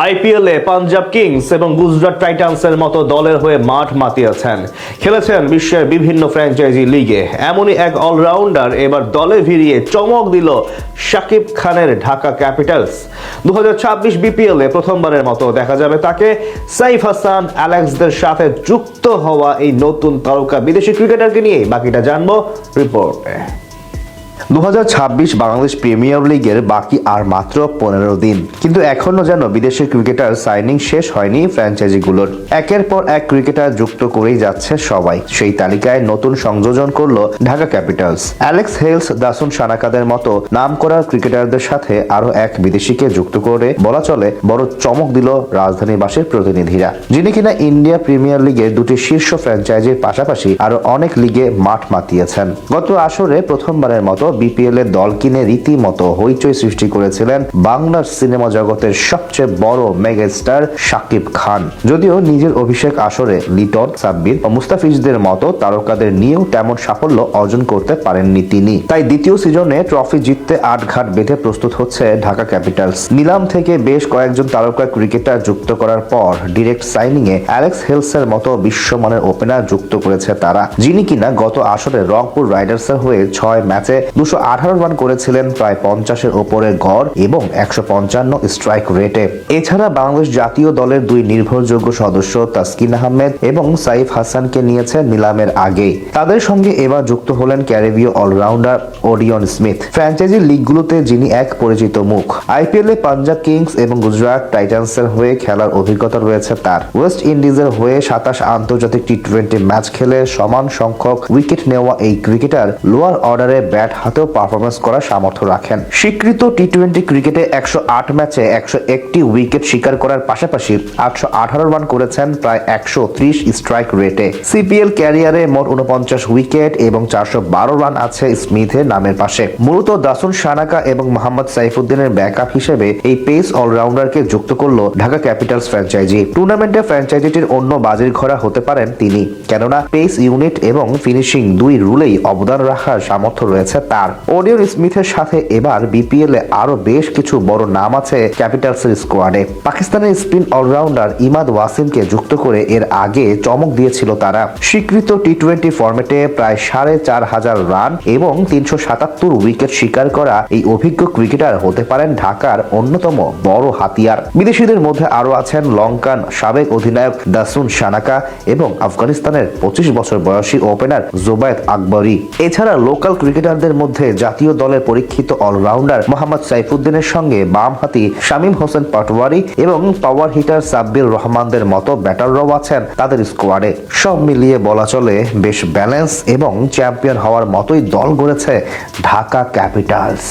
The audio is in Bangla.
আইপিএলে পাঞ্জাব কিংস এবং গুজরাট টাইটান্সের মতো দলের হয়ে মাঠ মাতিয়েছেন। খেলেছেন বিশ্বের বিভিন্ন ফ্র্যাঞ্চাইজি লিগে। এমনই এক অলরাউন্ডার এবার দলে ভিড়িয়ে চমক দিল শাকিব খানের ঢাকা ক্যাপিটালস। দুহাজার ছাব্বিশ বিপিএলে প্রথমবারের মতো দেখা যাবে তাকে। সাইফ হাসান, অ্যালেক্সদের সাথে যুক্ত হওয়া এই নতুন তারকা বিদেশি ক্রিকেটারকে নিয়ে বাকিটা জানব রিপোর্টে। দু হাজার ছাব্বিশ বাংলাদেশ প্রিমিয়ার লিগের বাকি আর মাত্র পনেরো দিন। কিন্তু এখনও যেন বিদেশি ক্রিকেটার সাইনিং শেষ হয়নি ফ্র্যাঞ্চাইজিগুলোর। একের পর এক ক্রিকেটার যুক্ত করেই যাচ্ছে সবাই। সেই তালিকায় নতুন সংযোজন করল Dhaka Capitals. Alex Hales Dasun সানাকাদের মতো নাম করা ক্রিকেটারদের সাথে আরও এক বিদেশিকে যুক্ত করে বলা চলে, বড় চমক দিল রাজধানীবাসীর প্রতিনিধিরা। যিনি কিনা ইন্ডিয়া প্রিমিয়ার লিগে দুটি শীর্ষ ফ্র্যাঞ্চাইজির পাশাপাশি আরও অনেক লিগে মাঠ মাতিয়েছেন। গত আসরে প্রথমবারের মতো বিপিএল এর দল কিনে রীতিমতো হইচই সৃষ্টি করেছিলেন বাংলার সিনেমা জগতের সবচেয়ে বড় মেগা স্টার শাকিব খান। যদিও নিজের অভিষেক আসরে লিটন, সাব্বির ও মুস্তাফিজদের মতো তারকাদের নিয়েও তেমন সাফল্য অর্জন করতে পারেননি তিনি। তাই দ্বিতীয় সিজনে ট্রফি জিততে আট ঘাট বেঁধে প্রস্তুত হচ্ছে ঢাকা ক্যাপিটালস। নিলাম থেকে বেশ কয়েকজন তারকা ক্রিকেটার যুক্ত করার পর ডিরেক্ট সাইনিং এ অ্যালেক্স হেলসের মতো বিশ্বমানের ওপেনার যুক্ত করেছে তারা। যিনি কিনা গত আসরে রংপুর রাইডার্সের হয়ে ছয় ম্যাচে দুশো আঠারো রান করেছিলেন প্রায় পঞ্চাশের ওপরে গড় এবং একশো পঞ্চান্ন স্ট্রাইক রেটে। এছাড়া বাংলাদেশ জাতীয় দলের দুই নির্ভরযোগ্য সদস্য তাসকিন আহমেদ এবং সাইফ হাসানকে নিয়েছে নিলামের আগে তাদের সঙ্গে এবার যুক্ত হলেন ক্যারিবীয় অলরাউন্ডার ওরিয়ন স্মিথ। ফ্র্যাঞ্চাইজি লিগগুলোতে যিনি এক পরিচিত মুখ। আইপিএল এ পাঞ্জাব কিংস এবং গুজরাট টাইটান্সের হয়ে খেলার অভিজ্ঞতা রয়েছে তার। ওয়েস্ট ইন্ডিজের হয়ে সাতাশ আন্তর্জাতিক টি টোয়েন্টি ম্যাচ খেলে সমান সংখ্যক উইকেট নেওয়া এই ক্রিকেটার লোয়ার অর্ডারে ব্যাট হাতেও পারফরমেন্স করার সামর্থ্য রাখেন। স্বীকৃত টি টোয়েন্টি ক্রিকেটে একশো আট ম্যাচে একশো একটি উইকেট শিকার করার পাশাপাশি আটশো আঠারো রান করেছেন প্রায় একশো ত্রিশ স্ট্রাইক রেটে সিপিএল ক্যারিয়ারে মোট উনপঞ্চাশ উইকেট এবং চারশো বারো রান আছে স্মিথের নামের পাশে। মূলত দাসুন সানাকা এবং মোহাম্মদ সাইফুদ্দিনের ব্যাকআপ হিসেবে এই পেস অলরাউন্ডারকে যুক্ত করল ঢাকা ক্যাপিটালস ফ্র্যাঞ্চাইজি টুর্নামেন্টে ফ্র্যাঞ্চাইজিটির অন্য বাজির ঘোড়া হতে পারেন তিনি। কেননা পেস ইউনিট এবং ফিনিশিং দুই রুলেই অবদান রাখার সামর্থ্য রয়েছে তার ওডিয়ন স্মিথের সাথে এবার বিপিএল এ আরও বেশ কিছু বড় নাম আছে ক্যাপিটালসের স্কোয়াডে। পাকিস্তানের স্পিন অলরাউন্ডার ইমাদ ওয়াসিমকে যুক্ত করে এর আগে চমক দিয়েছিল তারা। স্বীকৃত টি টোয়েন্টি ফরম্যাটে প্রায় সাড়ে চার হাজার রান এবং তিনশো সাতাত্তর উইকেট শিকার করা এই অভিজ্ঞ ক্রিকেটার হতে পারেন ঢাকার অন্যতম বড় হাতিয়ার। বিদেশিদের মধ্যে আরও আছেন লঙ্কান সাবেক অধিনায়ক দাসুন সানাকা এবং আফগানিস্তানের পঁচিশ বছর বয়সী ওপেনার জোবায়েদ আকবরী। এছাড়া লোকাল ক্রিকেটারদের মধ্যে জাতীয় দলের পরীক্ষিত অলরাউন্ডার মোহাম্মদ সাইফুদ্দিনের সঙ্গে বামহাতি শামীম হোসেন পাটওয়ারি এবং পাওয়ার হিটার সাব্বির রহমানদের মতো ব্যাটাররাও আছেন তাদের স্কোয়াডে। সব মিলিয়ে বলা চলে বেশ ব্যালেন্স এবং চ্যাম্পিয়ন হওয়ার মতোই দল গড়েছে ঢাকা ক্যাপিটালস।